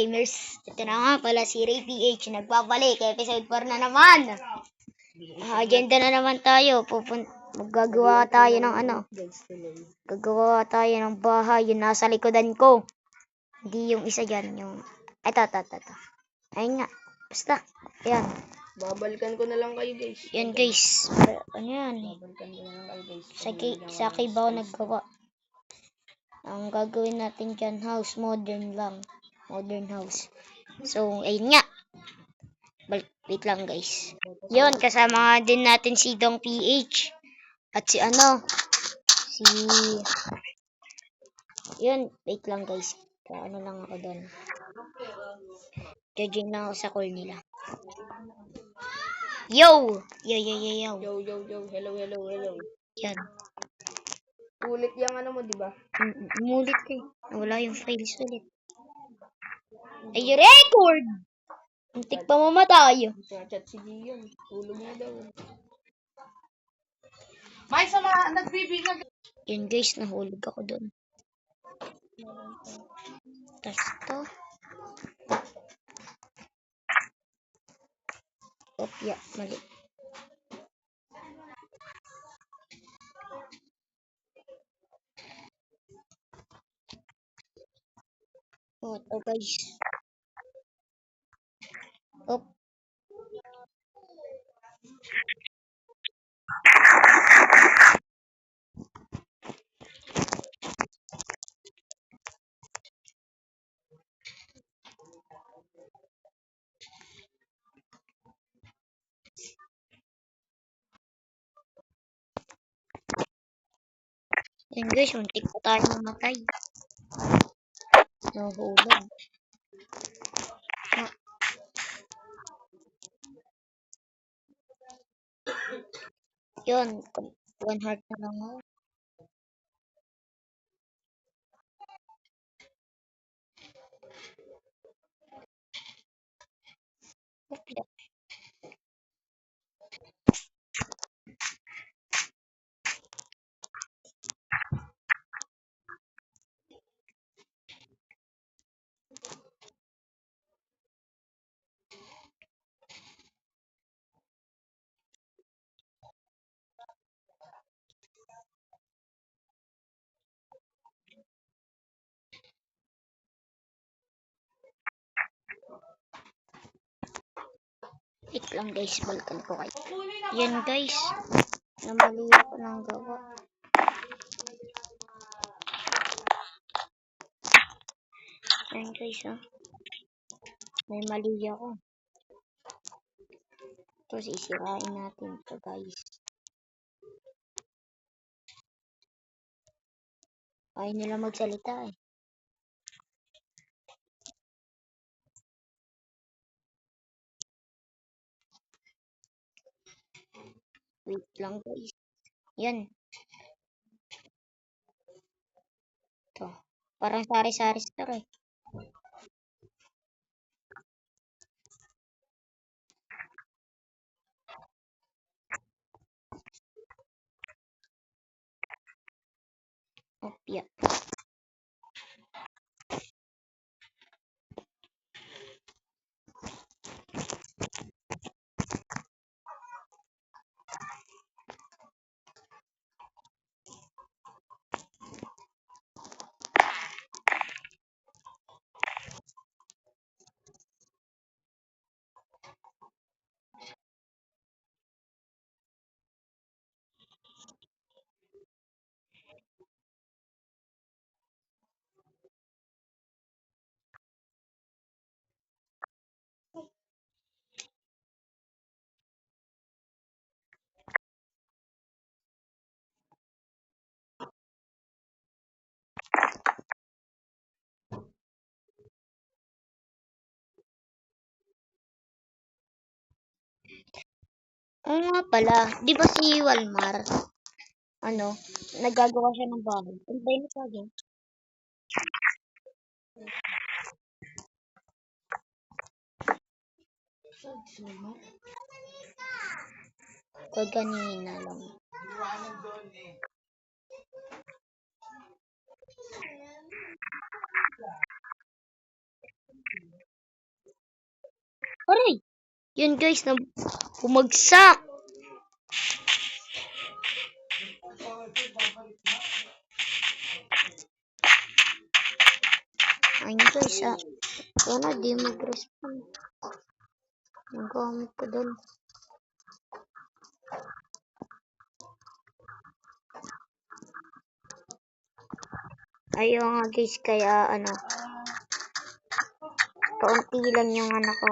Gamers, ito na nga pala si Ray PH nagbabalik. Episode 4 na naman. Ah, agenda na naman tayo. Pupun maggagawa tayo ng ano. Gagawa tayo ng bahay. Yung nasa likodan ko. Hindi yung isa dyan. Yung... Ito, ito, ito. ito. Ayun nga. Basta. Ayan. Babalikan ko na lang kayo guys. Yan guys. Ano yan? Babalikan ko na lang kayo guys. Sa, kay, sa ako naggawa? Ang gagawin natin dyan, house modern lang. Modern house. So, ayun nga. Wait lang guys. Yun, kasama din natin si Dong PH. At si ano, si... Yun, wait lang guys. Kaya ano lang ako doon. Judging lang ako sa call nila. Yo! Yo, yo, yo, yo. Yo, yo, yo. Hello, hello, hello. Yan. Ulit yung ano mo, di ba? Mm, Umulit ko eh. Wala yung files ulit. Ay, record! Muntik pa mamatay. Chat si Gian. Tulog na daw. May sa mga nagbibigay Yun guys, nahulog ako doon. Tapos to. Opya, mali. Oh, ito guys. Op. Yan guys, muntik pa tayo mamatay. Nahuhulog. Yun, one heart na lang. Wait lang guys, balikan ko kayo. Yan guys, namali ako ng gawa. Yan guys ah. May mali ako. Ito sisirain natin ito guys. Ayaw nila magsalita eh. Wait lang guys. Yan. Ito. Parang sari-sari star eh. Opya. Oo nga pala, di ba si Walmar, ano, nagagawa siya ng bahay. Ba yun sa akin? Kag kanina lang. Aray! Yun guys, na bumagsak. Ayun guys, ah. Wala, di mag-respond. Nagamit ko doon. Ayun nga guys, kaya ano, kaunti lang yung ano ko,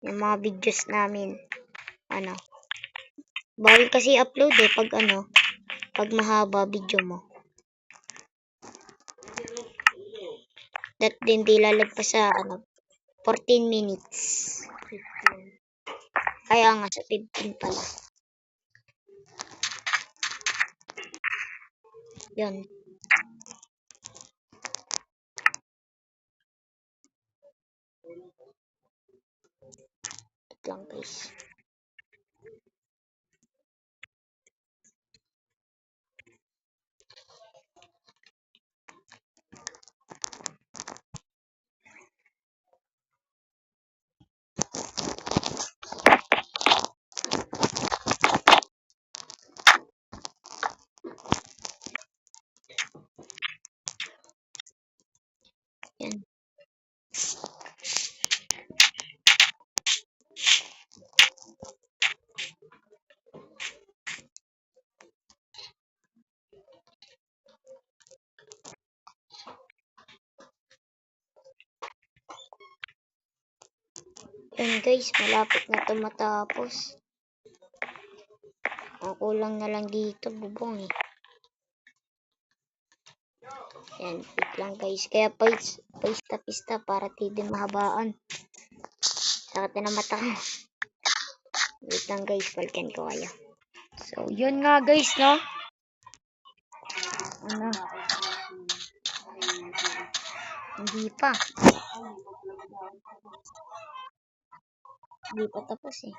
yung mga videos namin. Ano, bawal kasi upload eh pag ano, pag mahaba video mo. That din di lalagpas sa ano, 14 minutes. Kaya nga sa 15 pala. Yun. Wait lang guys. Yan. Yan guys, malapit na ito matapos. Ang kulang na lang dito, bubong eh. Yan, wait lang guys. Kaya pais, pista-pista para di mahabaan. Sakit na mata ko. Wait lang guys, balikan ko kayo. So, yun nga guys, no? Ano? Hindi pa. Hindi pa tapos eh.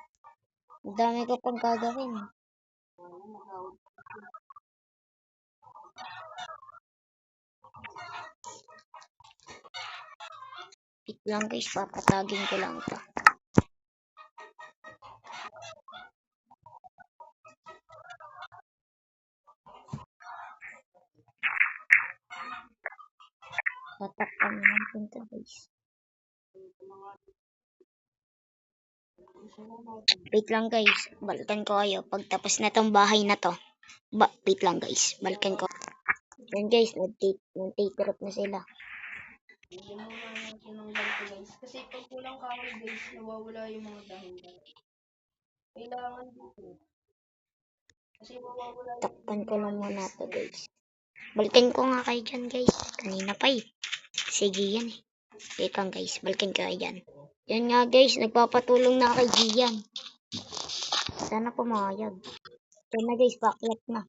Ang dami ko pang gagawin. eh. Wait lang guys, papatagin ko lang to. Tatakpan natin to guys. Wait lang guys, balikan ko kayo pagtapos na tong bahay na to. Ba wait lang guys, balikan ko. Yan guys, nag-take na sila. Hindi mo nga ng ganito guys. Kasi pag kulang kahoy guys, nawawala yung mga dahon. Kailangan dito. Kasi mawawala Takpan ko lang muna to guys. Balikan ko nga kayo dyan guys. Kanina pa eh. Sige yan eh. Wait lang guys, balikan ko dyan. Yan nga guys, nagpapatulong na kay Gian. Sana pumayag. Yan na guys, backlit na.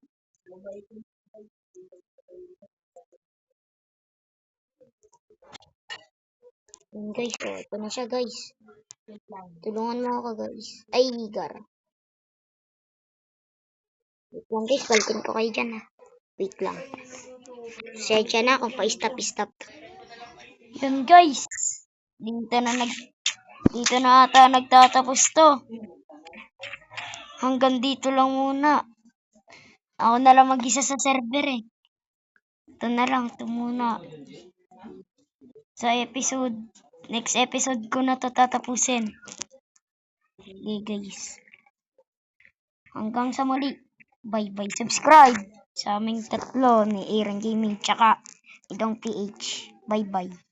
Yan guys, oh, ito na siya guys. Tulungan mo ako guys. Ay, Gar. Wait lang guys, balikan ko kayo dyan ha. Wait lang. Sedya na kung pa-stop-stop. Yan guys. Dito na nag... Dito na ata nagtatapos to. Hanggang dito lang muna. Ako na lang mag-isa sa server eh. Ito na lang, ito muna. Sa episode, next episode ko na to tatapusin. Okay guys. Hanggang sa muli. Bye-bye. Subscribe sa aming tatlo ni Aaron Gaming tsaka Idong PH. Bye-bye.